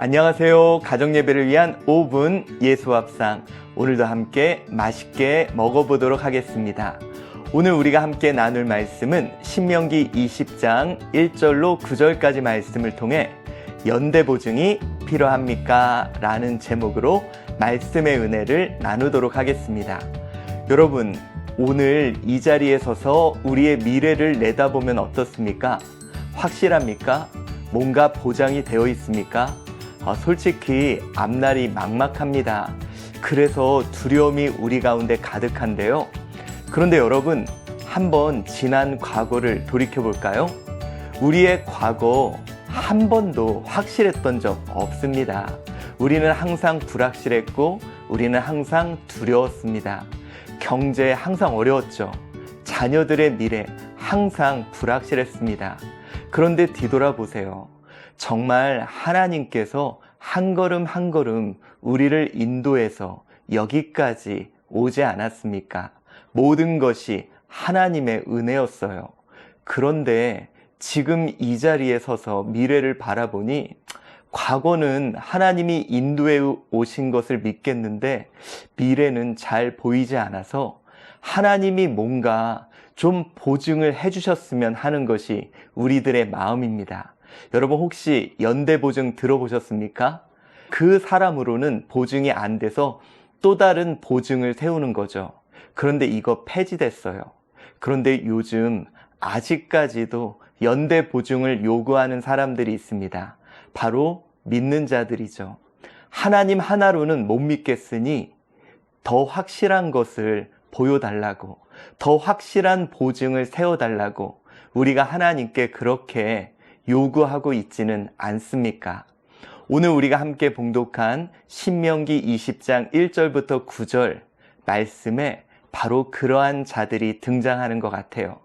안녕하세요. 가정 예배를 위한 5분 예수합상. 오늘도 함께 맛있게 먹어보도록 하겠습니다. 오늘 우리가 함께 나눌 말씀은 신명기 20장 1절로 9절까지 말씀을 통해 연대 보증이 필요합니까? 라는 제목으로 말씀의 은혜를 나누도록 하겠습니다. 여러분, 오늘 이 자리에 서서 우리의 미래를 내다보면 어떻습니까? 확실합니까? 뭔가 보장이 되어 있습니까? 어, 솔직히 앞날이 막막합니다. 그래서 두려움이 우리 가운데 가득한데요. 그런데 여러분, 한번 지난 과거를 돌이켜 볼까요? 우리의 과거 한 번도 확실했던 적 없습니다. 우리는 항상 불확실했고, 우리는 항상 두려웠습니다. 경제 항상 어려웠죠. 자녀들의 미래 항상 불확실했습니다. 그런데 뒤돌아보세요. 정말 하나님께서 한 걸음 한 걸음 우리를 인도해서 여기까지 오지 않았습니까? 모든 것이 하나님의 은혜였어요. 그런데 지금 이 자리에 서서 미래를 바라보니 과거는 하나님이 인도해 오신 것을 믿겠는데 미래는 잘 보이지 않아서 하나님이 뭔가 좀 보증을 해주셨으면 하는 것이 우리들의 마음입니다. 여러분 혹시 연대보증 들어보셨습니까? 그 사람으로는 보증이 안 돼서 또 다른 보증을 세우는 거죠. 그런데 이거 폐지됐어요. 그런데 요즘 아직까지도 연대 보증을 요구하는 사람들이 있습니다. 바로 믿는 자들이죠. 하나님 하나로는 못 믿겠으니 더 확실한 것을 보여달라고, 더 확실한 보증을 세워달라고 우리가 하나님께 그렇게 요구하고 있지는 않습니까? 오늘 우리가 함께 봉독한 신명기 20장 1절부터 9절 말씀에 바로 그러한 자들이 등장하는 것 같아요.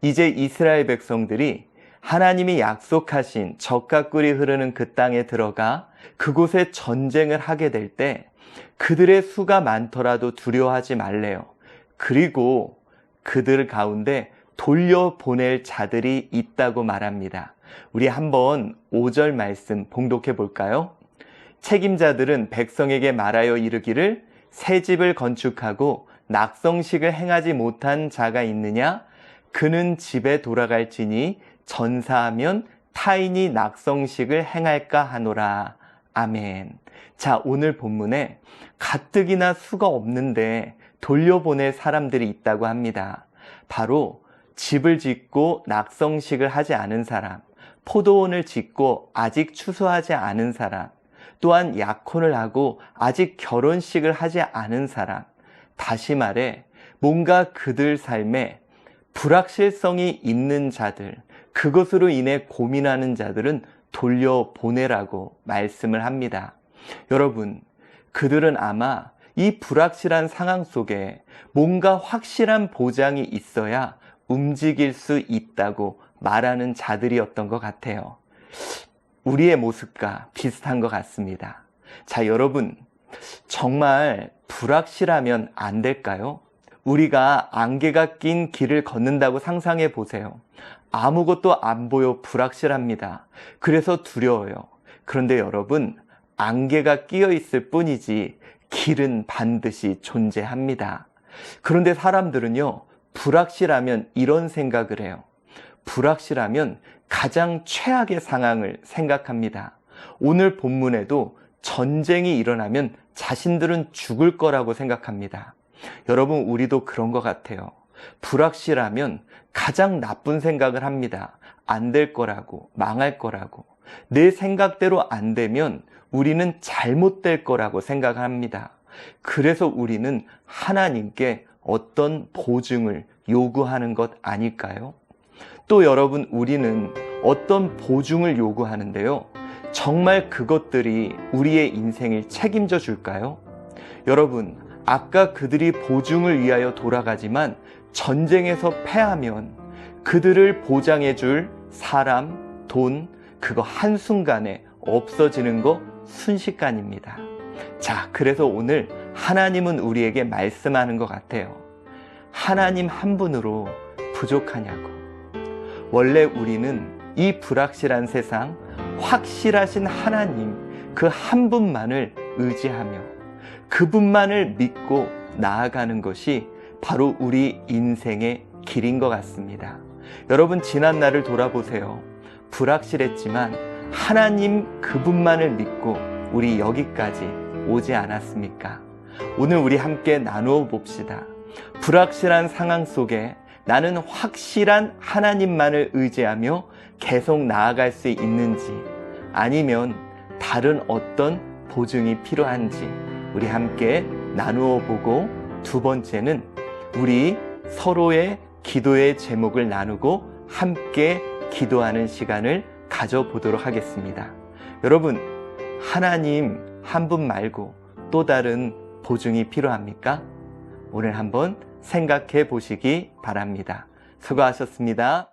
이제 이스라엘 백성들이 하나님이 약속하신 젖과 꿀이 흐르는 그 땅에 들어가 그곳에 전쟁을 하게 될 때 그들의 수가 많더라도 두려워하지 말래요. 그리고 그들 가운데 돌려보낼 자들이 있다고 말합니다. 우리 한번 5절 말씀 봉독해 볼까요? 책임자들은 백성에게 말하여 이르기를 새 집을 건축하고 낙성식을 행하지 못한 자가 있느냐? 그는 집에 돌아갈지니 전사하면 타인이 낙성식을 행할까 하노라. 아멘. 자, 오늘 본문에 가뜩이나 수가 없는데 돌려보낼 사람들이 있다고 합니다. 바로 집을 짓고 낙성식을 하지 않은 사람, 포도원을 짓고 아직 추수하지 않은 사람, 또한 약혼을 하고 아직 결혼식을 하지 않은 사람, 다시 말해 뭔가 그들 삶에 불확실성이 있는 자들, 그것으로 인해 고민하는 자들은 돌려보내라고 말씀을 합니다. 여러분, 그들은 아마 이 불확실한 상황 속에 뭔가 확실한 보장이 있어야 움직일 수 있다고 말하는 자들이었던 것 같아요. 우리의 모습과 비슷한 것 같습니다. 자, 여러분, 정말 불확실하면 안 될까요? 우리가 안개가 낀 길을 걷는다고 상상해 보세요. 아무것도 안 보여 불확실합니다. 그래서 두려워요. 그런데 여러분, 안개가 끼어 있을 뿐이지 길은 반드시 존재합니다. 그런데 사람들은요, 불확실하면 이런 생각을 해요. 불확실하면 가장 최악의 상황을 생각합니다. 오늘 본문에도 전쟁이 일어나면 자신들은 죽을 거라고 생각합니다. 여러분, 우리도 그런 것 같아요. 불확실하면 가장 나쁜 생각을 합니다. 안 될 거라고, 망할 거라고. 내 생각대로 안 되면 우리는 잘못될 거라고 생각합니다. 그래서 우리는 하나님께 어떤 보증을 요구하는 것 아닐까요? 또 여러분, 우리는 어떤 보증을 요구하는데요. 정말 그것들이 우리의 인생을 책임져 줄까요? 여러분, 아까 그들이 보증을 위하여 돌아가지만 전쟁에서 패하면 그들을 보장해 줄 사람, 돈, 그거 한순간에 없어지는 거 순식간입니다. 자, 그래서 오늘 하나님은 우리에게 말씀하는 것 같아요. 하나님 한 분으로 부족하냐고. 원래 우리는 이 불확실한 세상, 확실하신 하나님, 그 한 분만을 의지하며 그분만을 믿고 나아가는 것이 바로 우리 인생의 길인 것 같습니다. 여러분, 지난 날을 돌아보세요. 불확실했지만 하나님 그분만을 믿고 우리 여기까지 오지 않았습니까? 오늘 우리 함께 나누어 봅시다. 불확실한 상황 속에 나는 확실한 하나님만을 의지하며 계속 나아갈 수 있는지 아니면 다른 어떤 보증이 필요한지 우리 함께 나누어 보고 두 번째는 우리 서로의 기도의 제목을 나누고 함께 기도하는 시간을 가져보도록 하겠습니다. 여러분, 하나님 한 분 말고 또 다른 보증이 필요합니까? 오늘 한번 생각해 보시기 바랍니다. 수고하셨습니다.